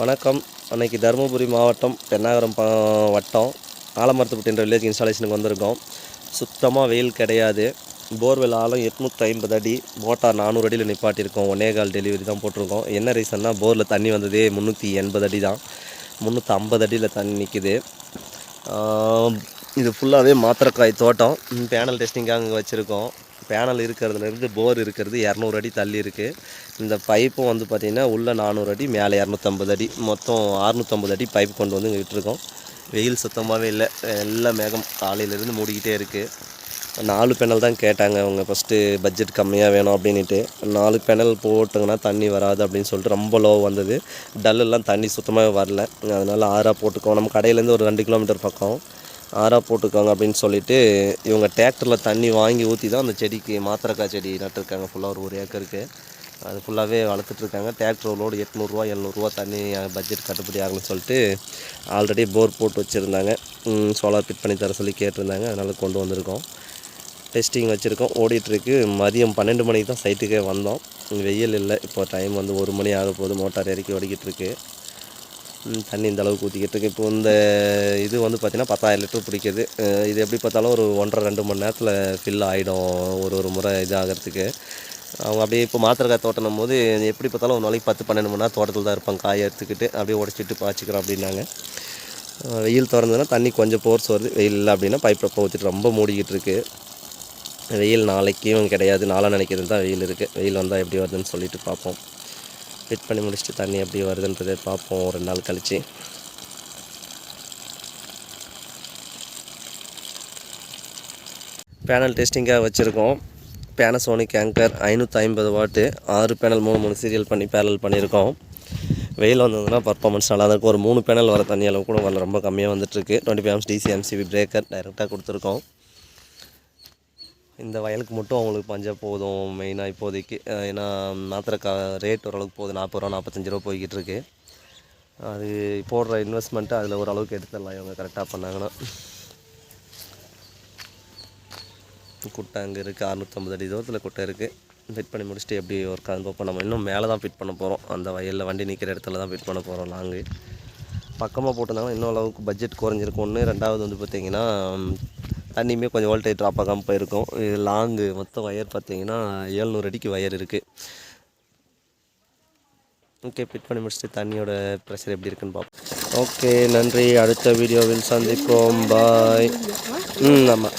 வணக்கம். அன்றைக்கி தருமபுரி மாவட்டம் பெண்ணாகரம் ப வட்டம் ஆலமரத்துப்பட்டின்ற வில்லேஜ் இன்ஸ்டாலேஷனுக்கு வந்திருக்கோம். சுத்தமாக வெயில் கிடையாது. போர்வெல் ஆழம் எட்நூற்றி ஐம்பது அடி மோட்டார் நானூறு அடியில் நிப்பாட்டியிருக்கோம். ஒன்னே கால் டெலிவரி தான் போட்டிருக்கோம். என்ன ரீசன்னா போரில் தண்ணி வந்ததே முந்நூற்றி எண்பது அடி தான். முந்நூற்றி ஐம்பது அடியில் தண்ணி நிற்கிது இது ஃபுல்லாகவே மாத்திரக்காய் தோட்டம். பேனல் டெஸ்டிங்காக அங்கே வச்சுருக்கோம். பேனல் இருக்கிறதுலேருந்து போர் இருக்கிறது இரநூறு அடி தள்ளி இருக்குது இந்த பைப்பும் வந்து பார்த்திங்கன்னா உள்ளே நானூறு அடி மேலே இரநூத்தம்பது அடி மொத்தம் அறுநூத்தம்பது அடி பைப் கொண்டு வந்து விட்டுருக்கோம். வெயில் சுத்தமாகவே இல்லை எல்லாம் மேகம் காலையிலேருந்து மூடிக்கிட்டே இருக்குது நாலு பேனல் தான் கேட்டாங்க அவங்க ஃபஸ்ட்டு பட்ஜெட் கம்மியாக வேணும் அப்படின்ட்டு நாலு பேனல் போட்டுங்கன்னா தண்ணி வராது அப்படின்னு சொல்லிட்டு ரொம்ப லோ வந்தது. டல்லெல்லாம் தண்ணி சுத்தமாகவே வரல. அதனால் ஆறாக போட்டுக்கோம். நம்ம கடையிலேருந்து ஒரு ரெண்டு கிலோமீட்டர் பக்கம் ஆறாக போட்டிருக்காங்க அப்படின்னு சொல்லிட்டு இவங்க டிராக்டரில் தண்ணி வாங்கி ஊற்றி தான் அந்த செடிக்கு மாத்திரக்காய் செடி நட்டுருக்காங்க. ஃபுல்லாக ஒரு ஒரு ஏக்கருக்கு. அது ஃபுல்லாகவே வளர்த்துட்ருக்காங்க. டிராக்டர் லோடு எட்நூறுரூவா எழுநூறுவா தண்ணி பட்ஜெட் கட்டுப்படி ஆகணும்னு சொல்லிட்டு ஆல்ரெடி போர் போட்டு வச்சுருந்தாங்க. சோலார் ஃபிட் பண்ணி தர சொல்லி கேட்டிருந்தாங்க. அதனால் கொண்டு வந்திருக்கோம். டெஸ்டிங் வச்சுருக்கோம். ஓடிட்டுருக்கு. மதியம் பன்னெண்டு மணிக்கு தான் சைட்டுக்கே வந்தோம். வெயில் இல்லை. இப்போ டைம் வந்து ஒரு மணி ஆக போகுது மோட்டார் இறக்கி ஓடிக்கிட்டுருக்கு தண்ணி இந்த அளவுக்கு ஊற்றிக்கிட்டு இருக்கு. இப்போ இந்த இது வந்து பார்த்திங்கன்னா பத்தாயிரம் லிட்டர் பிடிக்குது. இது எப்படி பார்த்தாலும் ஒரு ஒன்றரை ரெண்டு மணி நேரத்தில் ஃபில் ஆகிடும் ஒரு ஒரு முறை இது ஆகிறதுக்கு அவங்க அப்படியே இப்போ மாத்திரக்காய் தோட்டணும் போது எப்படி பார்த்தாலும் ஒரு நாளைக்கு பத்து பன்னெண்டு மணி நேரம் தோட்டத்தில் தான் இருப்பாங்க. காயை எடுத்துக்கிட்டு அப்படியே உடச்சிட்டு பாய்ச்சிக்கிறோம் அப்படின்னாங்க. வெயில் திறந்ததுன்னா தண்ணி கொஞ்சம் போர்ஸ் வருது வெயில் இல்லை அப்படின்னா பைப்பில் ஊற்றிட்டு ரொம்ப மூடிக்கிட்டு இருக்குது வெயில் நாளைக்கும் கிடையாது. நாளாக நினைக்கிறது தான் வெயில் இருக்குது வெயில் வந்தால் எப்படி வருதுன்னு சொல்லிட்டு பார்ப்போம். ஃபிட் பண்ணி முடிச்சுட்டு தண்ணி எப்படி வருதுன்றதை பார்ப்போம். ஒரு ரெண்டு நாள் கழிச்சு. பேனல் டெஸ்டிங்காக வச்சுருக்கோம். பேனசோனிக் ஆங்கர் ஐநூற்றி ஐம்பது வாட்டு ஆறு பேனல் மூணு மூணு சீரியல் பண்ணி பேனல் பண்ணியிருக்கோம். வெயில் வந்ததுன்னா பர்ஃபார்மன்ஸ் நல்லா இருக்கும். ஒரு மூணு பேனல் வர தண்ணி அளவு கூட வரல ரொம்ப கம்மியாக வந்துட்டுருக்கு twenty five amps DC MCB breaker டைரெக்டாக கொடுத்துருக்கோம். இந்த வயலுக்கு மட்டும் அவங்களுக்கு பஞ்சா போதும் மெயினாக இப்போதைக்கு. ஏன்னா மாத்திரக்கா ரேட் ஓரளவுக்கு போகுது. நாற்பது ரூபா நாற்பத்தஞ்சு ரூபா போய்கிட்டு இருக்கு. அது போடுற இன்வெஸ்ட்மெண்ட்டு அதில் ஓரளவுக்கு எடுத்துடலாம். இவங்க கரெக்டாக பண்ணாங்கன்னா. குட்டை அங்கே இருக்குது அறுநூற்றம்பது அடி தூரத்தில் குட்டை இருக்குது ஃபிட் பண்ணி முடிச்சுட்டு எப்படி ஒர்க் ஆகுது பார்ப்போம் நம்ம இன்னும் மேலே தான் ஃபிட் பண்ண போகிறோம் அந்த வயலில் வண்டி நிற்கிற இடத்துல தான் ஃபிட் பண்ண போகிறோம் லாங்கு பக்கமாக போட்டிருந்தாங்கன்னா இன்னும் அளவுக்கு பட்ஜெட் குறைஞ்சிருக்கும். ஒன்று ரெண்டாவது வந்து பார்த்திங்கன்னா தண்ணியுமே கொஞ்சம் வோல்டேஜ் ட்ராப் ஆகாமல் போயிருக்கும். இது லாங்கு மொத்தம் ஒயர் பார்த்தீங்கன்னா ஏழ்நூறு அடிக்கு ஒயர் இருக்குது ஓகே ஃபிட் பண்ணி முடிச்சுட்டு தண்ணியோட ப்ரெஷர் எப்படி இருக்குன்னு பார்ப்போம். ஓகே நன்றி. அடுத்த வீடியோவில் சந்திப்போம். பாய் ம் ஆமாம்